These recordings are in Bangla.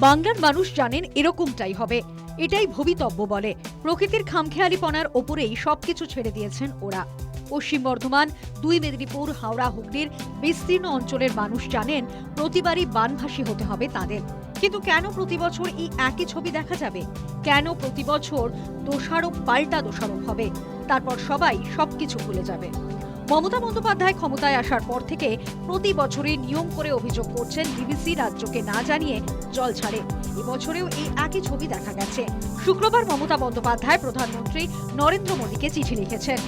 বাংলার মানুষ জানেন এরকমটাই হবে। এটাই ভবিতব্য বলে। প্রকৃতির খামখেয়ালিপনার ওপরেই সবকিছু ছেড়ে দিয়েছেন ওরা। পশ্চিম বর্ধমান, দুই মেদিনীপুর, হাওড়া, হুগলির বিস্তীর্ণ অঞ্চলের মানুষ জানেন প্রতিবারই বানভাসী হতে হবে তাদের। কিন্তু কেন প্রতি বছর এই একই ছবি দেখা যাবে? কেন প্রতি বছর দোষারোপ, পাল্টা দোষারোপ হবে? তারপর সবাই সবকিছু ভুলে যাবে। মমতা বন্দ্যোপাধ্যায় ক্ষমতায় আসার পর থেকে প্রতি বছরই নিয়ম করে অভিযোগ করছেন ডিবিসি রাজ্যকে না জানিয়ে জল ছাড়ে। এবছরেও এই একই ছবি দেখা গেছে। শুক্রবার মমতা বন্দ্যোপাধ্যায় প্রধানমন্ত্রী নরেন্দ্র মোদীকে চিঠি লিখেছেন।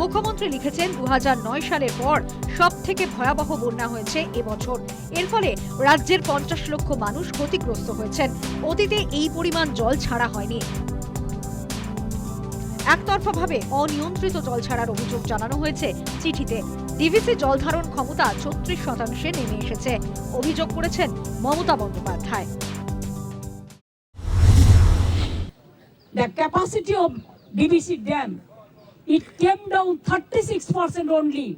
মুখ্যমন্ত্রী লিখেছেন দু হাজার নয় সালের পর সব থেকে ভয়াবহ বন্যা হয়েছে এবছর। এর ফলে রাজ্যের পঞ্চাশ লক্ষ মানুষ ক্ষতিগ্রস্ত হয়েছেন। অতীতে এই পরিমাণ জল ছাড়া হয়নি। একতরফাভাবে অনিয়ন্ত্রিত জল ছাড়ার অভিযোগ জানানো হয়েছে চিঠিতে ডিভিসি জল ধারণ ক্ষমতা ছত্রিশ শতাংশে নেমে এসেছে অভিযোগ করেছেন Mamata Bandyopadhyay the capacity of DBC dam, it came down 36% only,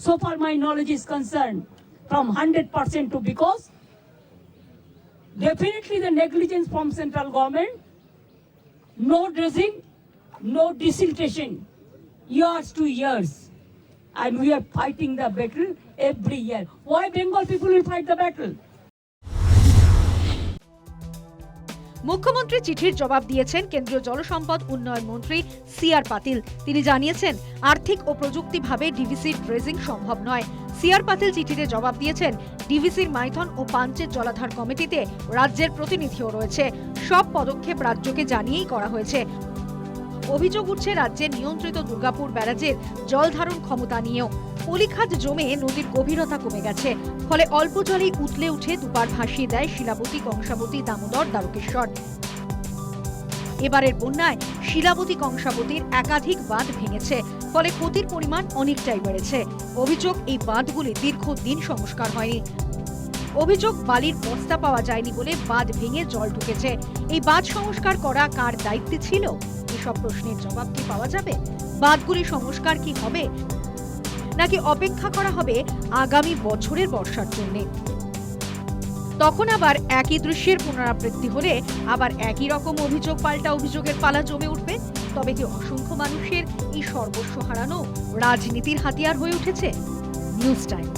so far my knowledge is concerned, from 100% to because definitely the negligence from central government, no dredging, no desiltation, years to years. And we are fighting the battle every year. Why Bengal people will fight the battle? মুখ্যমন্ত্রী চিঠির জবাব দিয়েছেন কেন্দ্রীয় জলসম্পদ উন্নয়ন মন্ত্রী সি আর পাতিল তিনি জানিয়েছেন আর্থিক ও প্রযুক্তিভাবে ডিভিসির ড্রেজিং সম্ভব নয় সি আর পাতিল চিঠিতে জবাব দিয়েছেন ডিভিসির মাইথন ও পাঞ্চের জলাধার কমিটিতে রাজ্যের প্রতিনিধিও রয়েছে সব পদক্ষেপ রাজ্যকে জানিয়েই করা হয়েছে অভিযোগ উঠছে রাজ্যের নিয়ন্ত্রিত দুর্গাপুর ব্যারাজের জল ধারণ ক্ষমতা নিয়েও। পলিখাত জমে নদীর গভীরতা কমে গেছে। ফলে অল্প জলেই উতলে উঠে দুপার ভাসিয়ে দেয় শিলাবতী কংসাবতী দামোদর দ্বারকেশ্বর। এবারের বন্যায় শিলাবতী কংসাবতীর একাধিক বাঁধ ভেঙেছে। ফলে ক্ষতির পরিমাণ অনেকটাই বেড়েছে। অভিযোগ, এই বাঁধগুলি দীর্ঘদিন সংস্কার হয়নি। অভিযোগ, বালির বস্তা পাওয়া যায়নি বলে বাঁধ ভেঙে জল ঢুকেছে। এই বাঁধ সংস্কার করা কার দায়িত্বে ছিল? এসব প্রশ্নের জবাব কি পাওয়া যাবে? বাঁধগুলি সংস্কার কি হবে? নাকি অপেক্ষা করা হবে আগামী বছরের বর্ষার জন্য? তখন আবার একই দৃশ্যের পুনরাবৃত্তি হলে আবার একই রকম অভিযোগ পাল্টা অভিযোগের পালা জমে উঠবে। তবে কি অসংখ্য মানুষের এই সর্বস্ব হারানো রাজনীতির হাতিয়ার হয়ে উঠেছে? News time.